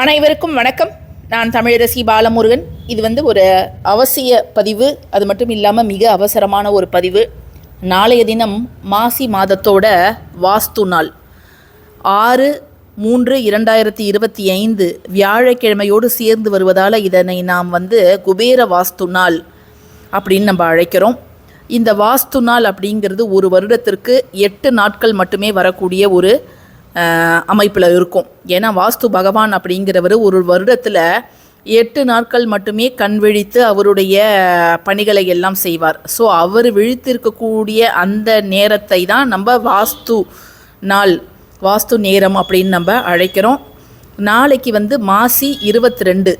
அனைவருக்கும் வணக்கம். நான் தமிழரசி பாலமுருகன். இது வந்து ஒரு அவசிய பதிவு. அது மட்டும் இல்லாமல் மிக அவசரமான ஒரு பதிவு. நாளைய தினம் மாசி மாதத்தோட வாஸ்து நாள். ஆறு மூன்று இரண்டாயிரத்தி இருபத்தி ஐந்து வியாழக்கிழமையோடு சேர்ந்து வருவதால் இதனை நாம் வந்து குபேர வாஸ்து நாள் அப்படின்னு நம்ம அழைக்கிறோம். இந்த வாஸ்து நாள் அப்படிங்கிறது ஒரு வருடத்திற்கு எட்டு நாட்கள் மட்டுமே வரக்கூடிய ஒரு அமைப்பில் இருக்கும். ஏன்னா வாஸ்து பகவான் அப்படிங்கிறவர் ஒரு வருடத்தில் எட்டு நாட்கள் மட்டுமே கண் விழித்து அவருடைய பணிகளை எல்லாம் செய்வார். ஸோ அவர் விழித்திருக்கக்கூடிய அந்த நேரத்தை தான் நம்ம வாஸ்து நாள் வாஸ்து நேரம் அப்படின்னு நம்ம அழைக்கிறோம். நாளைக்கு வந்து மாசி இருபத்தி ரெண்டு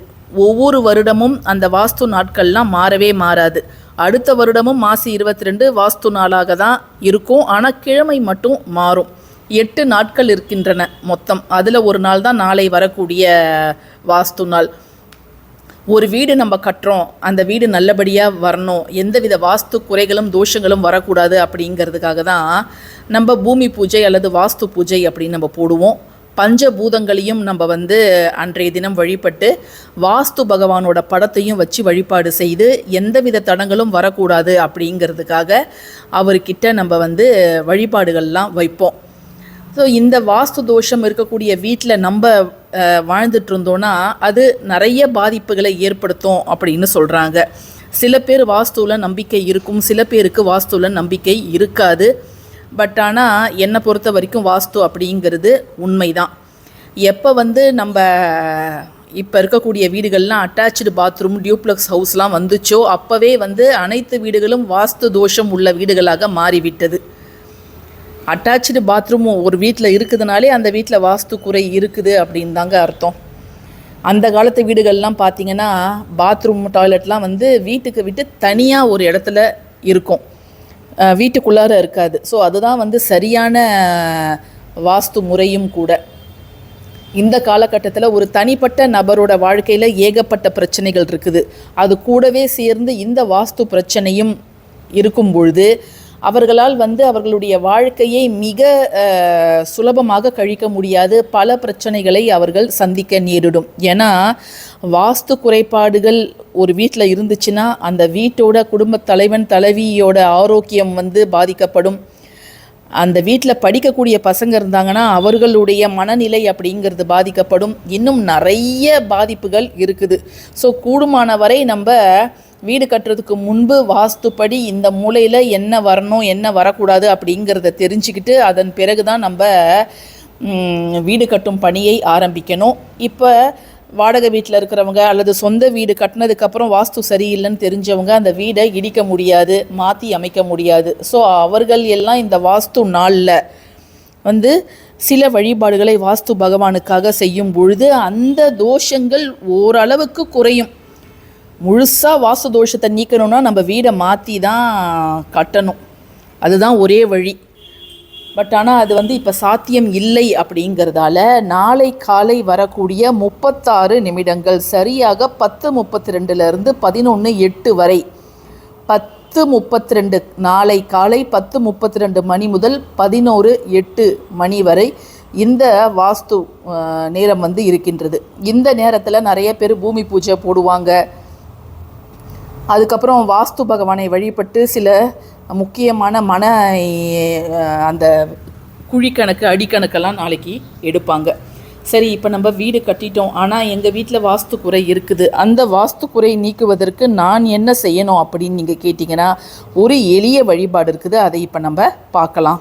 ஒவ்வொரு வருடமும் அந்த வாஸ்து நாட்கள்லாம் மாறவே மாறாது. அடுத்த வருடமும் மாசி இருபத்தி ரெண்டு வாஸ்து நாளாக தான் இருக்கும். ஆனால் கிழமை மட்டும் மாறும். எட்டு நாட்கள் இருக்கின்றன மொத்தம். அதில் ஒரு நாள் தான் நாளை வரக்கூடிய வாஸ்து நாள். ஒரு வீடு நம்ம கட்டுறோம் அந்த வீடு நல்லபடியாக வரணும் எந்தவித வாஸ்து குறைகளும் தோஷங்களும் வரக்கூடாது அப்படிங்கிறதுக்காக தான் நம்ம பூமி பூஜை அல்லது வாஸ்து பூஜை அப்படின்னு நம்ம போடுவோம். பஞ்சபூதங்களையும் நம்ம வந்து அன்றைய தினம் வழிபட்டு வாஸ்து பகவானோட படத்தையும் வச்சு வழிபாடு செய்து எந்தவித தடங்களும் வரக்கூடாது அப்படிங்கிறதுக்காக அவர்கிட்ட நம்ம வந்து வழிபாடுகள்லாம் வைப்போம். ஸோ இந்த வாஸ்து தோஷம் இருக்கக்கூடிய வீட்டில் நம்ம வாழ்ந்துட்டு இருந்தோன்னா அது நிறைய பாதிப்புகளை ஏற்படுத்தும் அப்படின்னு சொல்கிறாங்க சில பேர் வாஸ்துவில் நம்பிக்கை இருக்கும் சில பேருக்கு வாஸ்துவில் நம்பிக்கை இருக்காது. பட் ஆனால் என்னை பொறுத்த வரைக்கும் வாஸ்து அப்படிங்கிறது உண்மைதான். எப்போ வந்து நம்ம இப்போ இருக்கக்கூடிய வீடுகள்லாம் அட்டாச்சு பாத்ரூம் டியூப்ளக்ஸ் ஹவுஸ்லாம் வந்துச்சோ அப்போவே வந்து அனைத்து வீடுகளும் வாஸ்து தோஷம் உள்ள வீடுகளாக மாறிவிட்டது. அட்டாச்சு பாத்ரூமும் ஒரு வீட்டில் இருக்குதுனாலே அந்த வீட்டில் வாஸ்து குறை இருக்குது அப்படின்னு தாங்க அர்த்தம். அந்த காலத்து வீடுகள்லாம் பார்த்தீங்கன்னா பாத்ரூம் டாய்லெட்லாம் வந்து வீட்டுக்கு விட்டு தனியாக ஒரு இடத்துல இருக்கும். வீட்டுக்குள்ளார இருக்காது. ஸோ அதுதான் வந்து சரியான வாஸ்து முறையும் கூட. இந்த காலகட்டத்தில் ஒரு தனிப்பட்ட நபரோட வாழ்க்கையில் ஏகப்பட்ட பிரச்சனைகள் இருக்குது. அது கூடவே சேர்ந்து இந்த வாஸ்து பிரச்சனையும் இருக்கும் பொழுது அவர்களால் வந்து அவர்களுடைய வாழ்க்கையை மிக சுலபமாக கழிக்க முடியாது. பல பிரச்சனைகளை அவர்கள் சந்திக்க நேரிடும். ஏன்னா வாஸ்து குறைபாடுகள் ஒரு வீட்டில் இருந்துச்சுன்னா அந்த வீட்டோட குடும்பத் தலைவன் தலைவியோட ஆரோக்கியம் வந்து பாதிக்கப்படும். அந்த வீட்டில் படிக்கக்கூடிய பசங்க இருந்தாங்கன்னா அவர்களுடைய மனநிலை அப்படிங்கிறது பாதிக்கப்படும். இன்னும் நிறைய பாதிப்புகள் இருக்குது. ஸோ கூடுமான வரை நம்ம வீடு கட்டுறதுக்கு முன்பு வாஸ்துப்படி இந்த மூலையில் என்ன வரணும் என்ன வரக்கூடாது அப்படிங்கிறத தெரிஞ்சுக்கிட்டு அதன் பிறகு தான் நம்ம வீடு கட்டும் பணியை ஆரம்பிக்கணும். இப்போ வாடகை வீட்டில் இருக்கிறவங்க அல்லது சொந்த வீடு கட்டினதுக்கப்புறம் வாஸ்து சரியில்லைன்னு தெரிஞ்சவங்க அந்த வீடை இடிக்க முடியாது மாற்றி அமைக்க முடியாது. ஸோ அவர்கள் எல்லாம் இந்த வாஸ்து நாளில் வந்து சில வழிபாடுகளை வாஸ்து பகவானுக்காக செய்யும் பொழுது அந்த தோஷங்கள் ஓரளவுக்கு குறையும். முழுசாக வாஸ்து தோஷத்தை நீக்கணும்னா நம்ம வீடை மாற்றி தான் கட்டணும். அதுதான் ஒரே வழி. பட் ஆனால் அது வந்து இப்போ சாத்தியம் இல்லை அப்படிங்கிறதால நாளை காலை வரக்கூடிய முப்பத்தாறு நிமிடங்கள் சரியாக பத்து முப்பத்தி ரெண்டுலேருந்து பதினொன்று எட்டு வரை. பத்து முப்பத்தி ரெண்டு நாளை காலை பத்து முப்பத்தி ரெண்டு மணி முதல் பதினோரு எட்டு மணி வரை இந்த வாஸ்து நேரம் வந்து இருக்கின்றது. இந்த நேரத்தில் நிறைய பேர் பூமி பூஜை போடுவாங்க. அதுக்கப்புறம் வாஸ்து பகவானை வழிபட்டு சில முக்கியமான மன அந்த குழிக்கணக்கு அடிக்கணக்கெல்லாம் நாளைக்கு எடுப்பாங்க. சரி இப்போ நம்ம வீடு கட்டிட்டோம். ஆனால் எங்கள் வீட்டில் வாஸ்து குறை இருக்குது. அந்த வாஸ்து குறை நீக்குவதற்கு நான் என்ன செய்யணும் அப்படின்னு நீங்கள் கேட்டிங்கன்னா ஒரு எளிய வழிபாடு இருக்குது. அதை இப்போ நம்ம பார்க்கலாம்.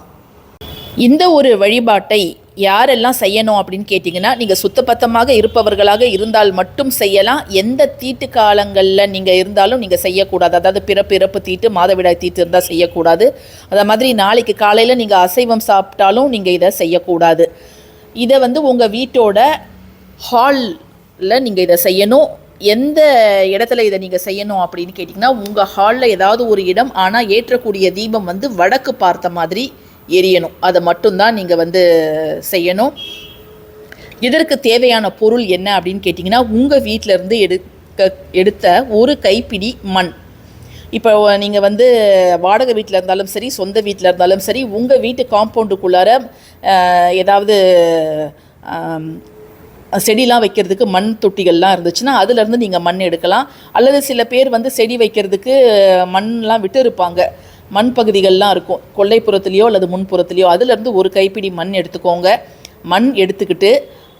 இந்த ஒரு வழிபாட்டை யாரெல்லாம் செய்யணும் அப்படின்னு கேட்டிங்கன்னா நீங்கள் சுத்தபத்தமாக இருப்பவர்களாக இருந்தால் மட்டும் செய்யலாம். எந்த தீட்டு காலங்களில் நீங்கள் இருந்தாலும் நீங்கள் செய்யக்கூடாது. அதாவது பிறப்பு இறப்பு தீட்டு மாதவிடாய் தீட்டு இருந்தால் செய்யக்கூடாது. அதை மாதிரி நாளைக்கு காலையில் நீங்கள் அசைவம் சாப்பிட்டாலும் நீங்கள் இதை செய்யக்கூடாது. இதை வந்து உங்கள் வீட்டோட ஹாலில் நீங்கள் இதை செய்யணும். எந்த இடத்துல இதை நீங்கள் செய்யணும் அப்படின்னு கேட்டிங்கன்னா உங்கள் ஹாலில் ஏதாவது ஒரு இடம் ஆனால் ஏற்றக்கூடிய தீபம் வந்து வடக்கு பார்த்த மாதிரி எரியணும். அதை மட்டும்தான் நீங்கள் வந்து செய்யணும். இதற்கு தேவையான பொருள் என்ன அப்படின்னு கேட்டிங்கன்னா உங்கள் வீட்டிலேருந்து எடுக்க எடுத்த ஒரு கைப்பிடி மண். இப்போ நீங்கள் வந்து வாடகை வீட்டில் இருந்தாலும் சரி சொந்த வீட்டில் இருந்தாலும் சரி உங்கள் வீட்டு காம்பவுண்டுக்குள்ளார ஏதாவது செடிலாம் வைக்கிறதுக்கு மண் தொட்டிகள்லாம் இருந்துச்சுன்னா அதுலேருந்து நீங்கள் மண் எடுக்கலாம். அல்லது சில பேர் வந்து செடி வைக்கிறதுக்கு மண்லாம் விட்டு இருப்பாங்க மண் பகுதிகள்லாம் இருக்கும். கொல்லைப்புறத்துலேயோ அல்லது முன்புறத்துலேயோ அதுலேருந்து ஒரு கைப்பிடி மண் எடுத்துக்கோங்க. மண் எடுத்துக்கிட்டு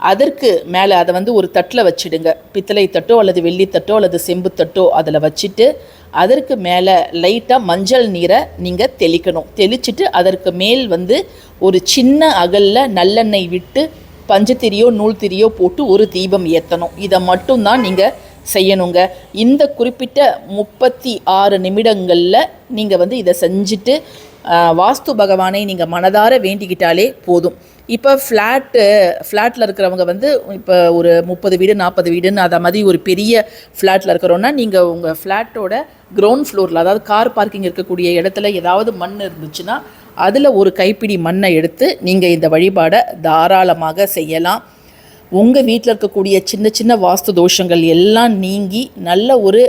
அதற்கு மேலே அதை வந்து ஒரு தட்டில் வச்சிடுங்க. பித்தளை தட்டோ அல்லது வெள்ளித்தட்டோ அல்லது செம்புத்தட்டோ அதில் வச்சுட்டு அதற்கு மேலே லைட்டாக மஞ்சள் நீரை நீங்கள் தெளிக்கணும். தெளிச்சுட்டு அதற்கு மேல் வந்து ஒரு சின்ன அகலில் நல்லெண்ணெய் விட்டு பஞ்சத்திரியோ நூல் திரியோ போட்டு ஒரு தீபம் ஏற்றணும் இதை மட்டும்தான் நீங்கள் செய்யணுங்க. இந்த குறிப்பிட்ட முப்பத்தி ஆறு நிமிடங்களில் நீங்கள் வந்து இதை செஞ்சுட்டு வாஸ்து பகவானை நீங்கள் மனதார வேண்டிக்கிட்டாலே போதும். இப்போ ஃப்ளாட்டு ஃப்ளாட்டில் இருக்கிறவங்க வந்து இப்போ ஒரு முப்பது வீடு நாற்பது வீடுன்னு அதை மாதிரி ஒரு பெரிய ஃப்ளாட்டில் இருக்கிறோன்னா நீங்கள் உங்கள் ஃப்ளாட்டோட கிரவுண்ட் ஃப்ளோரில் அதாவது கார் பார்க்கிங் இருக்கக்கூடிய இடத்துல ஏதாவது மண் இருந்துச்சுன்னா அதில் ஒரு கைப்பிடி மண்ணை எடுத்து நீங்கள் இந்த வழிபாடை தாராளமாக செய்யலாம். உங்கள் வீட்டில் இருக்கக்கூடிய சின்ன சின்ன வாஸ்து தோஷங்கள் எல்லாம் நீங்கி நல்ல ஒரு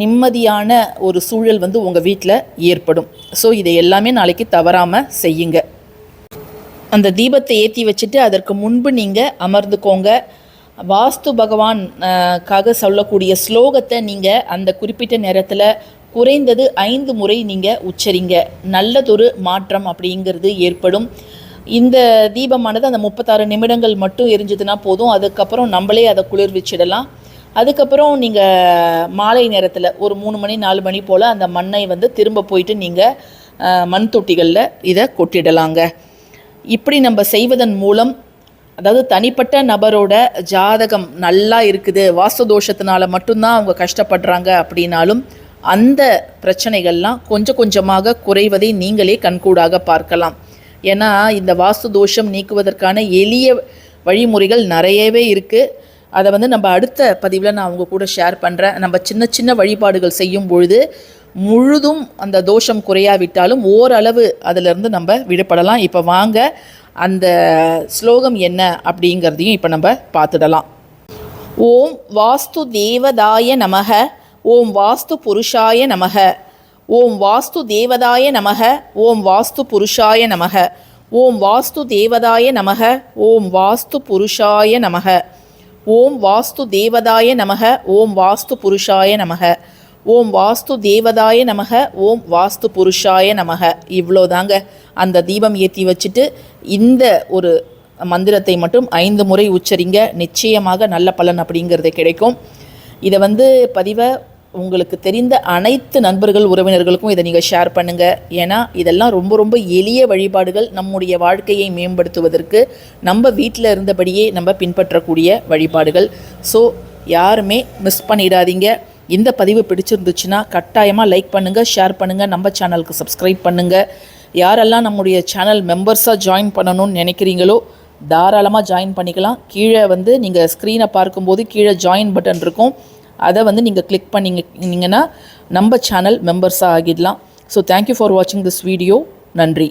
நிம்மதியான ஒரு சூழல் வந்து உங்கள் வீட்டில் ஏற்படும். ஸோ இதை எல்லாமே நாளைக்கு தவறாமல் செய்யுங்க. அந்த தீபத்தை ஏற்றி வச்சுட்டு அதற்கு முன்பு நீங்கள் அமர்ந்துக்கோங்க. வாஸ்து பகவான் காக சொல்லக்கூடிய ஸ்லோகத்தை நீங்கள் அந்த குறிப்பிட்ட நேரத்தில் குறைந்தது ஐந்து முறை நீங்கள் உச்சரிங்க. நல்லதொரு மாற்றம் அப்படிங்கிறது ஏற்படும். இந்த தீபமானது அந்த முப்பத்தாறு நிமிடங்கள் மட்டும் எரிஞ்சதுன்னா போதும். அதுக்கப்புறம் நம்மளே அதை குளிர்விச்சிடலாம் அதுக்கப்புறம் நீங்கள் மாலை நேரத்தில் ஒரு மூணு மணி நாலு மணி போல் அந்த மண்ணை வந்து திரும்ப போயிட்டு நீங்கள் மண் தொட்டிகளில் இதை கொட்டிடலாங்க. இப்படி நம்ம செய்வதன் மூலம் அதாவது தனிப்பட்ட நபரோட ஜாதகம் நல்லா இருக்குது வாஸ்து தோஷத்தினால மட்டும்தான் அவங்க கஷ்டப்படுறாங்க அப்படின்னாலும் அந்த பிரச்சனைகள்லாம் கொஞ்சம் கொஞ்சமாக குறைவதை நீங்களே கண்கூடாக பார்க்கலாம். ஏன்னா இந்த வாஸ்து தோஷம் நீக்குவதற்கான எளிய வழிமுறைகள் நிறையவே இருக்குது அதை வந்து நம்ம அடுத்த பதிவில் நான் அவங்க கூட ஷேர் பண்ணுறேன் நம்ம சின்ன சின்ன வழிபாடுகள் செய்யும் பொழுது முழுதும் அந்த தோஷம் குறையாவிட்டாலும் ஓரளவு அதிலிருந்து நம்ம விடுபடலாம். இப்போ வாங்க அந்த ஸ்லோகம் என்ன அப்படிங்கிறதையும் இப்போ நம்ம பார்த்துடலாம். ஓம் வாஸ்து தேவதாய நமக ஓம் வாஸ்து புருஷாய நமக. ஓம் வாஸ்து தேவதாய நமக ஓம் வாஸ்து புருஷாய நமக. ஓம் வாஸ்து தேவதாய நமக ஓம் வாஸ்து புருஷாய நமக. ஓம் வாஸ்து தேவதாய நமக ஓம் வாஸ்து புருஷாய நமக. ஓம் வாஸ்து தேவதாய நமக ஓம் வாஸ்து புருஷாய நமக. இவ்வளோதாங்க. அந்த தீபம் ஏற்றி வச்சுட்டு இந்த ஒரு மந்திரத்தை மட்டும் ஐந்து முறை உச்சரிங்க. நிச்சயமாக நல்ல பலன் அப்படிங்கிறது கிடைக்கும். இதை வந்து பதிவை உங்களுக்கு தெரிந்த அனைத்து நண்பர்கள் உறவினர்களுக்கும் இதை நீங்கள் ஷேர் பண்ணுங்கள் ஏன்னா இதெல்லாம் ரொம்ப ரொம்ப எளிய வழிபாடுகள் நம்முடைய வாழ்க்கையை மேம்படுத்துவதற்கு நம்ம வீட்டில் இருந்தபடியே நம்ம பின்பற்றக்கூடிய வழிபாடுகள். ஸோ யாருமே மிஸ் பண்ணிடாதீங்க. இந்த பதிவு பிடிச்சிருந்துச்சுன்னா கட்டாயமாக லைக் பண்ணுங்கள் ஷேர் பண்ணுங்கள் நம்ம சேனலுக்கு சப்ஸ்கிரைப் பண்ணுங்கள் யாரெல்லாம் நம்முடைய சேனல் மெம்பர்ஸாக ஜாயின் பண்ணணும்னு நினைக்கிறீங்களோ தாராளமாக ஜாயின் பண்ணிக்கலாம். கீழே வந்து நீங்கள் ஸ்க்ரீனை பார்க்கும்போது கீழே ஜாயின் பட்டன் இருக்கும். அதை வந்து நீங்கள் கிளிக் பண்ணிங்கன்னா நம்ம சேனல் மெம்பர்ஸாக ஆகிடலாம். ஸோ தேங்க்யூ ஃபார் வாட்சிங் திஸ் வீடியோ நன்றி.